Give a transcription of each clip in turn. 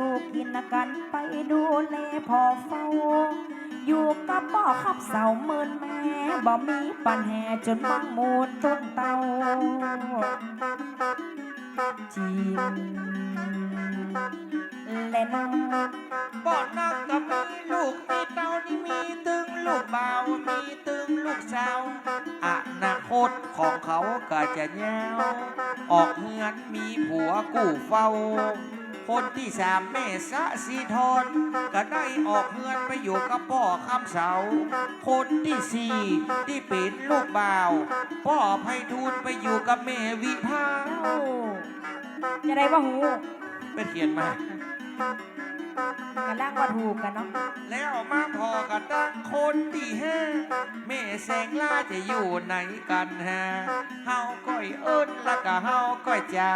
อยู่กินกันไปดูแลพอเฝ้า อยู่กับพ่อขับเสาเมินแม่บ่มีปัญหาจนบังมูลต้นเตาจีนและน้องบ่อนักก็มีลูกมีเตานี่มีตึงลูกเบามีตึงลูกสาวอนาคตของเขาก็จะยาวออกเฮือนมีผัวกู้เฝ้า คนที่สามแม่สะสีทอนก็ได้ออกเฮือนไปอยู่กับพ่อคำเสา คนที่สี่ที่เป็นลูกบ่าว พ่อไพฑูรย์ไปอยู่กับแม่วิภาเอ้าจะได้ว่าหูไปเขียนมา กันล่างว่าถูกกันเนาะแล้วมาพอกันตั้งคนที่ห้าแม่แสงล่าจะอยู่ไหนกันฮะเฮาก้อยเอิ้นแล้วก็เฮาก้อยจา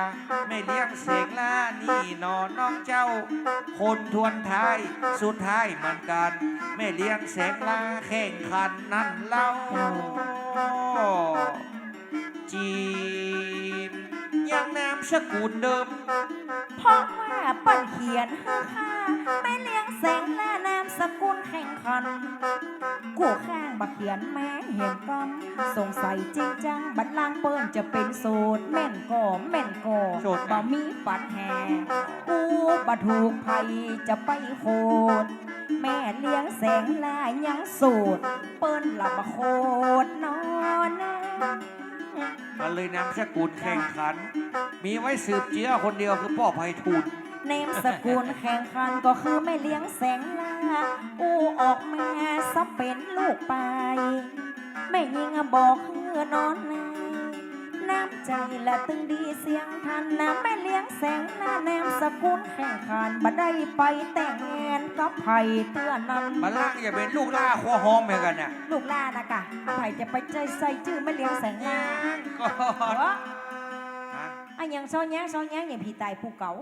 แม่เลี้ยงแสงล่านี่นอนน้องเจ้า คนทวนท้ายสุดท้ายเหมือนกัน แม่เลี้ยงแสงล่าแข่งขันนั่นเล่าจีม ยังนามสกุลเดิม เพราะว่าเปิ้นเขียนให้ค่าไม่เลี้ยงแสงและนามสกุลแข่งขันกูข้างบักเขียนแม้เห็นกำสงสัยจริงจังบัดล่างเปิ้นจะเป็นโสดแม่นก่อแม่นก่อโสดนะบ่มีปัญหากูบ่ถูกไผจะไปโคดแม่เลี้ยงแสงลายังโสด เปิ้นละบ่โคดนอนนะ มันเลยนามสกุลแข่งขัน มีไว้สืบเจื้อคนเดียวคือพ่อไพฑูรย์เนมสกุลแข่งขันก็คือไม่เลี้ยงแสงลาอูออกมาซะเป็นลูกไป ไม่ยิงบอกเฮือนอนนำใจละตึงดีเสียงทันนะไม่เลี้ยงแสงลาแนมสกุลแข่งขันบ่ได้ไปแต่งงานกับไผ่เตื้อนั้นมาล่างอย่าเป็นลูกล่าขั้วหอมเหมือนกันน่ะลูกลานะกะไผ่จะไปใจใส่ชื่อไม่เลี้ยงแสงลาก่อนเออฮะอันยังซ้อนแย้งซ้อนแย้งอย่างผีตายผู้เก่า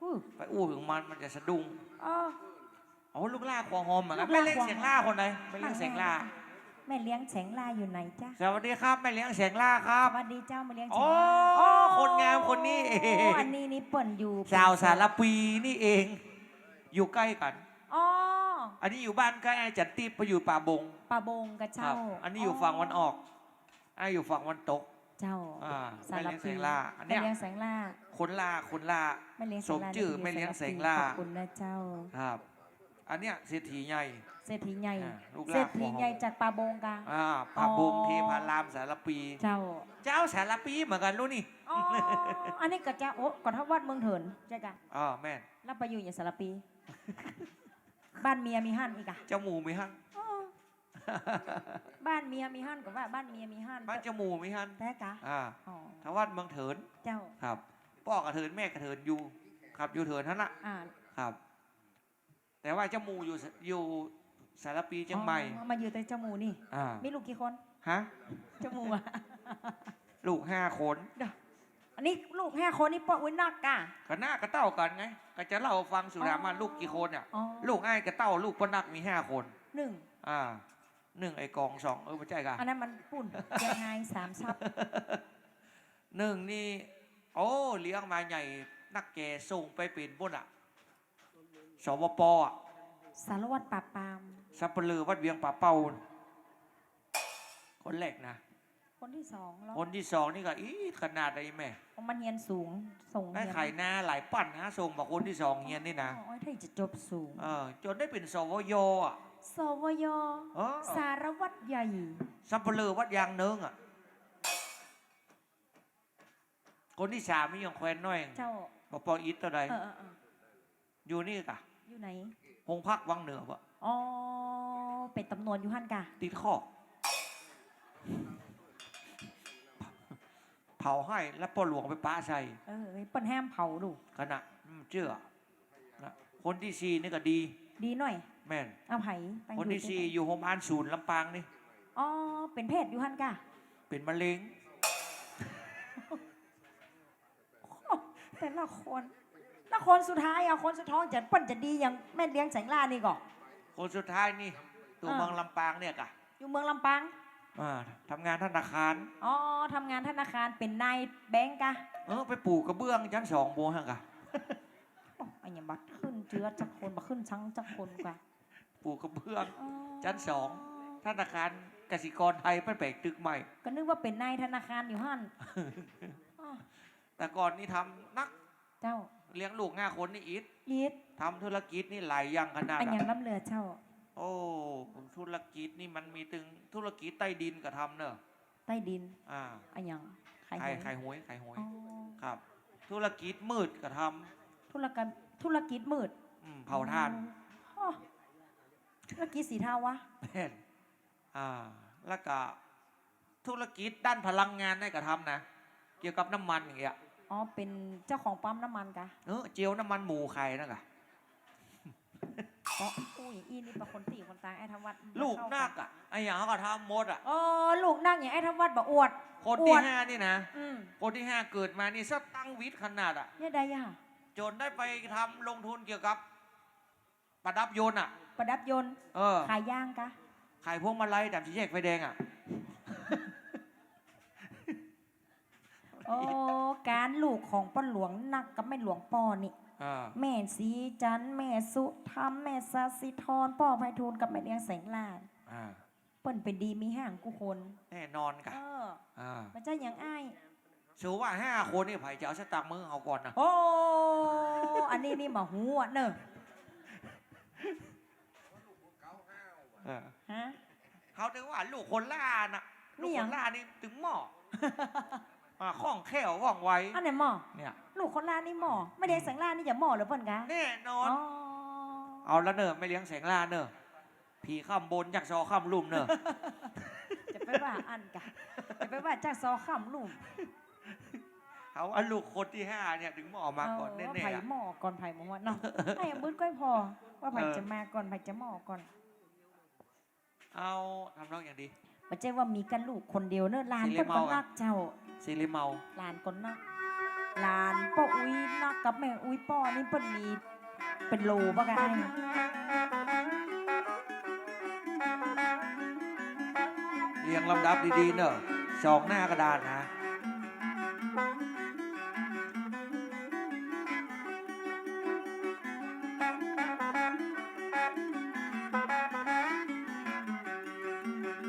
อู้ไปอู้ถึงมันมันจะสะดุ้งอ๋ออ๋อลูกล่าขั้วหอมเหมือนกันลูกไม่ล่าเลี้ยงขั้วเสียงล่าคนไหนไม่เลี้ยงเสียงล่า แม่เลี้ยงแสงลาอยู่ไหนจ๊ะสวัสดีครับไม่เลี้ยงเสียงล่าครัสบ วัสดีเจ้ามาเลี้ยงแสโอ้งลาคนงามคนนี้เอโอ้งอันนี้นี่เปิ่นอยู่สาวสารปีนี่เอง อยู่ใกล้กัน อ๋ออันนี้อยู่บ้านใกล้ไอ้จันตีไปอยู่ป่าบงปลาบงกับคเจ้ารับ อันนี้อยู่ฝั่งวันออกไอ้อยู่ฝั่งวันตกเจ้าอ่าสาไม่รเลี้ยงปีเสียงล่าอันไม่เนี้ยเลี้ยงแสงลาคนล่าคนล่าไม่เลี้ยงแสสงมลาชื่อด้ไม่เลี้ยงสารแสงปีลา ขอบคุณนะเจ้า ครับ อันเนี้ยเศรษฐีใหญ่ เศรษฐีใหญ่ อ่าลูกลาเศรษฐีหัวหอมใหญ่จากปลาบงกาอ่าป่าบงอ๋อเทพารามสารปี เจ้า เจ้าสารปีเหมือนกันรู้นี่อ๋อ อันนี้กับเจ้าโอ้ก่อนทัวัดเมืองเถินใช่กะอ๋อแม่นแล้วไปอยู่อย่างสารปี บ้านเมียมีหั่นอีกอะเจ้าหมูไหมฮันอ๋อบ้านเมียมีหั่นกับว่าบ้านเมียมีหั่นบ้านเจ้าหมูไหมฮันแท้กะอ่าอ๋อทวัดเมืองเถินเจ้า ครับพ่อกระเถินแม่กระเถินอยู่ครับอยู่เถินท่านละอ่า ครับ แต่ว่าเจ้าหมูอยู่สอยู่ สารปีเชียงใหม่อ๋อมาอยู่แต่เจ้าหมูนี่ อ่ามีลูกกี่คน ฮะเจ้าหมูอะลูกห้าคนอันนี้ลูกห้าคนนี่ปะอุ้ยนักกะ ก็หน้ากระเต้ากันไงก็จะเล่าฟังสุดามาลูกกี่คนเนี่ยอ๋อ ลูกไอ้ายกระเต้าลูกปนักมีห้าคน หนึ่ง อ่าหนึ่งไอ้กองสองเออไม่ใช่กันอันนั้นมันปุ่นยังไงสามซับหนึ่งนี่โอ้เลี้ยงมาใหญ่นักแกส่งไปเป็นบุญอะสวปอะ สารวัตรปราบปรามสับเปลือวัดเวียงป่าเป้า คนแรกนะ คนที่สองแล้วคนที่สองนี่ก็อีขนาดไอ้แม่มันเฮียนสูงส่งได้เฮียนไข่นาหลายปั้นนะส่งบอกคนที่สองเงียนนี่นะอ๋อถ้าจะจบสูง เออจนได้เป็นสวยอะสวยเออสารวัตรใหญ่ สับเปลือวัดยางเนิงอะ คนที่สามนี่ยังแควนน้อยเจ้าปอปออิทตัวใดเออเออเอออยู่นี่กะอยู่ไหน หงพักวังเหนือวะอ๋อ เป็นตำนวนอยู่หันกะ ติดข้อเผาให้แล้วปอหลวงไปป้าใส่เออเปิ้นแฮมเผาดูขณะอืมเชื่อนะคนที่สี่นี่ก็ดี ดีหน่อย แม่นเอาไผ่ไปคนที่อยู่สี่ใกล้อยู่โฮมอานศูนย์ลำปางนี่ๆอ๋อ เป็นเพศอยู่หันกะ เป็นมะเร็งแต่ละคน ละคนสุดท้ายเอาคนสุดท้องจะเปิ้นจะดีอย่างแม่เลี้ยงแสงล่านี่ก่อน คนสุดท้ายนี่ตัวอ่าเมืองลำปางเนี่ยกะอยู่เมืองลำปางอ่าทำงานธนาคาร อ๋อทำงานธนาคารเป็นนายแบงก์กะ เออไปปลูกกระเบื้องชั้นสองโบฮะกะบัดขึ้นเจือจักคนบัดขึ้นชังจักคนกว่าปลูกกระเบื้องอ๋อชั้นสองธนาคารกสิกรไทยเป็นแปลกตึกใหม่ ก็นึกว่าเป็นนายธนาคารอยู่หั่นอ้อแต่ก่อนนี่ทำนัก เจ้า เลี้ยงลูกง่าคนนี่อิดยีดทำธุรกิจนี่หลายอย่างขนาดอันอย่างอะน้ำเรือเจ้าโอ้ธุรกิจนี่มันมีถึงธุรกิจใต้ดินก็ทำเนอะใต้ดินอ่าอันอย่างใครขายขายหวยขายหวย อ๋อครับ ธุรกิจมืดก็ทธุรกรรมธุรกิจมืดำอืมเผาท่านอ๋อธุรกิจสีเทาวะเป็นอ่า แล้วก็ธุรกิจด้านพลังงานได้ก็ทำนะ เกี่ยวกับน้ำมันอย่างเงี้ย อ๋อ เป็นเจ้าของปั๊มน้ำมันกะเออเจียวน้ำมันหมูใครนะกะอ๋ออุ้ยอีนี่เป็นคนตีคนตายไอ้ธวัฒน์ลูกนักอะไอ้อย่างเขาก็ทำหมดอะ อ๋อ ลูกนักอย่างไอ้ธวัฒน์บอกอวด คนอที่วดห้านี่นะ อืมคนที่ห้าเกิดมานี่สตั้งวิทย์ขนาดอะ เนี่ยได้ย่ะจนได้ไปทำลงทุนเกี่ยวกับ ประดับยนต์อะ ประดับยนต์ เออ ขายย่างกะ ขายพวงมาลัยดำชี้แยกไฟแดงอะ โอ้การลูกของป้าหลวงนักกับแม่หลวงปอนี่เออแม่สีจันทร์แม่สุธรรมแม่สาสิธรพ่อไพฑูรย์กับแม่เลี้ยงแสงลานอ่าเปิ้นเป็นดีมีห่างกูคนแน่นอนกะเอออ่ามันจะยังอ้ายสูว่าห้าคนนี่ไผ่จะเอาสตางค์มือเอาก่อนนะโอ้ อันนี้นี่มาหัวเนอะเออฮะ เขาถึงว่าลูกคนล่าน่ะนี่ลูกหยัคงนล่านี่ถึงหม้อ อ่าข้องแคล่วว่องไวอันไหนหมอเนี่ยลูกคนล่านี่หมอไม่เลี้ยงแสงล่านี่อย่าหมอหรือเปล่ากะแน่นอน อ๋อเอาละเนอะไม่เลี้ยงแสงล่าเนอะผีข้ามบนจากซอข้ามลุ่มเนอะ จะไปว่าอันกะจะไปว่าจากซอข้ามลุ่มเขาว่าลูกคนที่ห้าเนี่ยถึงหม้อมาก่อนเอแน่อๆไผ่อะหมอก่อนไผ่หมอว่าเนาะไอ้บึ้ดก้อยพอว่าไผ่เออจะมาก่อนไผ่จะหมอก่อน เอาทำนองอย่างดี ไม่ใช่ว่ามีกันลูกคนเดียวเนอะหลานสิริเปิ้นเมาก็อะนักเจ้าซีริเมาหลานคนนักหลานป้าอุ้ยนักกับแม่อุ้ยป้อนี่เปิ้นมีเป็นโลปะกะไอ้เรียงลำดับดีๆเนอะสองหน้ากระดานนะ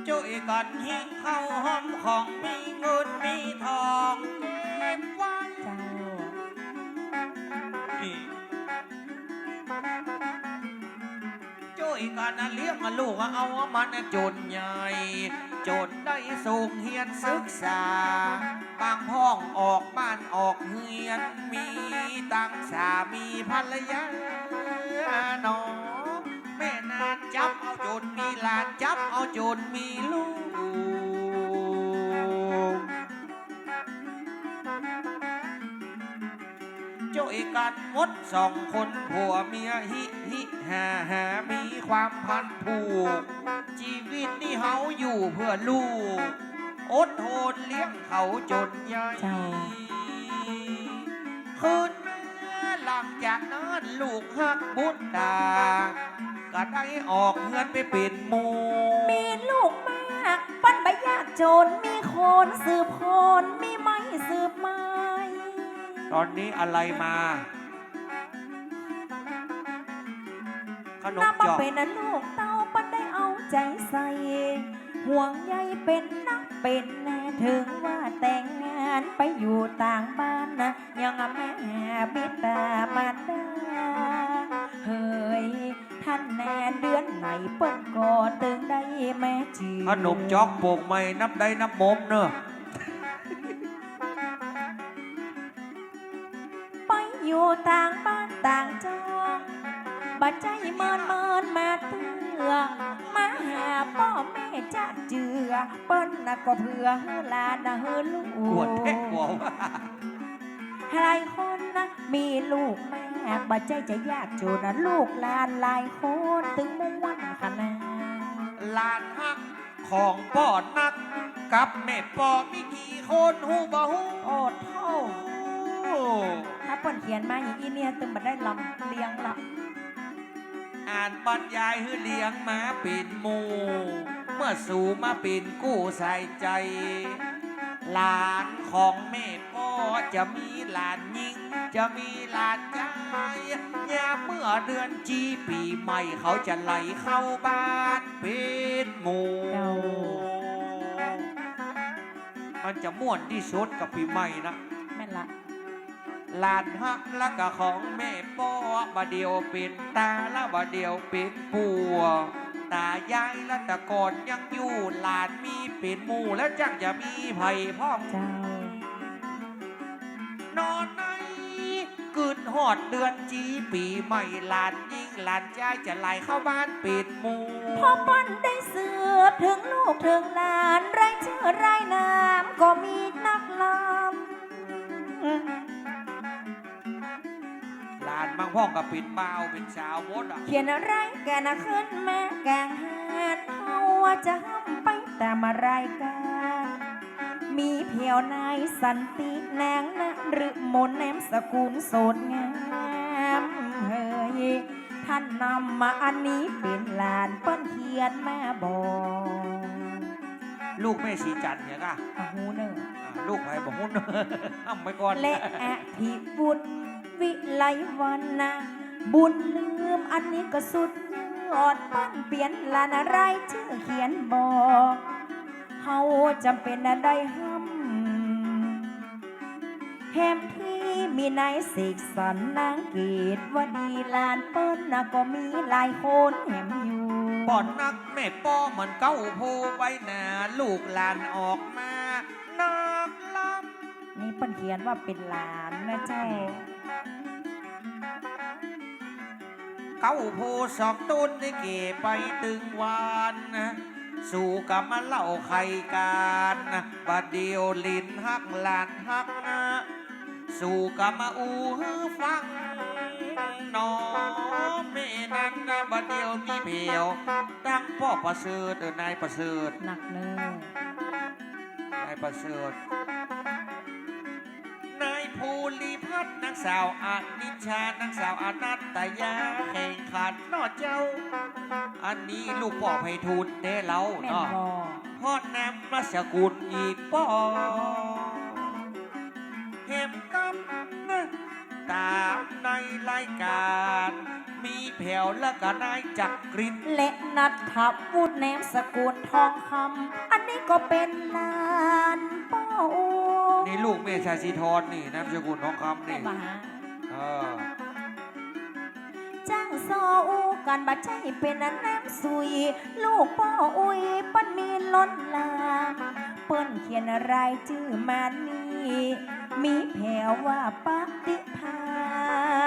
จุยกันหิ้งเข้าห้องของมีเงินมีทองเก็บไว้เจ้าจุยกันนะเลี้ยงลูกเอามันจนใหญ่ จนได้สูงเฮียนศึกษา บางพ้องออกบ้านออกเฮียนมีตังสามีภรรยาหนอแม่นานจับเอาจน มีหลานจับเอาจนมีลูกโจยกันหมดสองคนผัวเมียฮิฮิหาหามีความพันผูก ชีวิตนี่เฮาอยู่เพื่อลูก อดทนเลี้ยงเขาจนใหญ่เจ้า คืนเมื่อหลังจากนั้นลูกหักบุญตา ก็ได้ออกเงินไปเป็นหมูมีลูกมาก ปั้นใบยากจน มีโคนสืบโคนมีไม้สืบไม้ ตอนนี้อะไรมา ขนมนับมาจอกเป็นอันลูกเต้าปั้นได้เอาใจใส่ ห่วงใยเป็นนักเป็นแน่ถึงว่าแต่งงานไปอยู่ต่างบ้านนะ ยังแม่บิดามารดาเฮ้ย ท่านแน่เดือนไหนเปิ้นก็ตึงได้แม่จีขนมจอกโป่งไม่นับได้นับมมเนอะไปอยู่ต่างบ้านต่างจองบัดใจเมินเมินมาเตือมาหาพ่อแม่จัดเจือ เปิ้นน่ะก็เพื่อให้หลานน่ะเฮือลูกกวดแทะกวว่าหลายคนนะมีลูกแม่ บัดใจจะยากจนนะลูกหลานหลายคนถึงมุ่งวันขนาดลานฮักของป่อนัก กับแม่ปอมีกี่คนหูบ่หูโอ้เท่าถ้าเปิ้นเขียนมาอย่างอีเนี่ยตึงบัดได้ลำเลียงละอ่านบรรยายให้เลี้ยงมาเป็นหมูเมื่อสู่มาเป็นกู้ใส่ใจ หลานของแม่ปอจะมีหลานยิง จะมีหลานชา ยยามเดือนจีปีใหม่เขาจะไหลเข้าบ้านเป็นหมู่เจ้ามันจะม่วนที่สุดกับปีใหม่นะแม่นละหลานฮักและก็ของแม่ป้อบาเดียวเป็นตาและบาเดียวเป็นปัวตายายและแตะก่อนยังอยู่หลานมีเป็นหมู่แล้วจังจะมีไผ่พ่อมเจ้านอนในกึน หอดเดือนจีปีใหม่หลานยิ่งหลานชายจะไหลเข้าบ้านปิดหมู่พอปั้นได้เสือถึงลูกถึงหลานไรชื่อไรนามก็มีนักลำหลานบางพ่องกับปิดเบาวเป็นสาวมดอะเขียนอะไรแกนะขึ้นแม่แกงหานเฮาว่าจะห้ามไปตามรายการ มีเพียวนายสันตินางนะหรือมนแนมสกุลโสดงามเฮ้ยท่านนำมาอันนี้เป็นหลานเปิ้นเขียนมาบอกลูกแม่สีจันทร์เนี่ยก็อะหูเนอลูกไผ่บอกหุ้นอ้ำไปก่อนและอธิบุญวิไลวันนะบุญลืมอันนี้ก็สุดยอดปั้นเปลี่ยนลานอะไรชื่อเขียนบอกเฮาจำเป็นอะได้ห้ำแฮมที่มีนายเสกสรรนางเกตว่าดีลานเปิ้นนะก็มีหลายคนแหมอยู่ป่อนนักแม่ป้อเหมือนเก้าโพไว้หนาลูกหลานออกมานักลนี่เปิ้นเขียนว่าเป็นหลานนะเจ้าำเก้าโพสองต้นได้เก็บไปตึงวันนะ สู่กับมาเล่าไข่การนะบัดเดียวลิ้นฮักหลานฮักนะสู่กับมาอูฮือฟังหนอแม่นั้นนะบัดเดียวมีเพียวตั้งพ่อประเสริฐเออนายประเสริฐหนักเลยนายประเสริฐนายภูริพั ฒน์นางสาวอานิชานางสาวอนัตตยาแข่งขันเนอเจ้า อันนี้ลูกพ่อไพฑูรย์เด้เราแม่นเนาะบอพ่อนำมาสกุลอีกป้อเห็มกำนะตามในรายการ มีแผ่วและก็นายจักริน และนัดทับวุฒแนมสกุลทองคำ อันนี้ก็เป็นลานป้าอู นี่ลูกเมชาสีทรนี่นามสกุลทองคำนี่ เออ จ้างซออูกันบัดใจเป็นอันแนมสุย ลูกป้าอุยปั้นมีล้นลามเปิ้นเขียนอะไรายชื่อมานี่ มีแผ่วว่าปฏิพา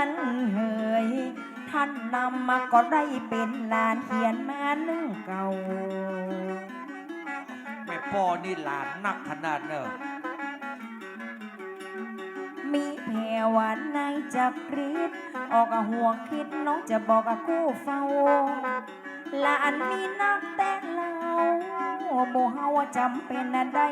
นเฮยท่านนำมาก็ได้เป็นลานเขียนมานึ่งเก่า แม่ปอนี่หลานนักขนาดเนอะ หวานในจักรีดออกห่วงคิดน้องจะบอกกู้เฝ้าหลานมีนักแต่เราโมเฮาจำเป็นอะได้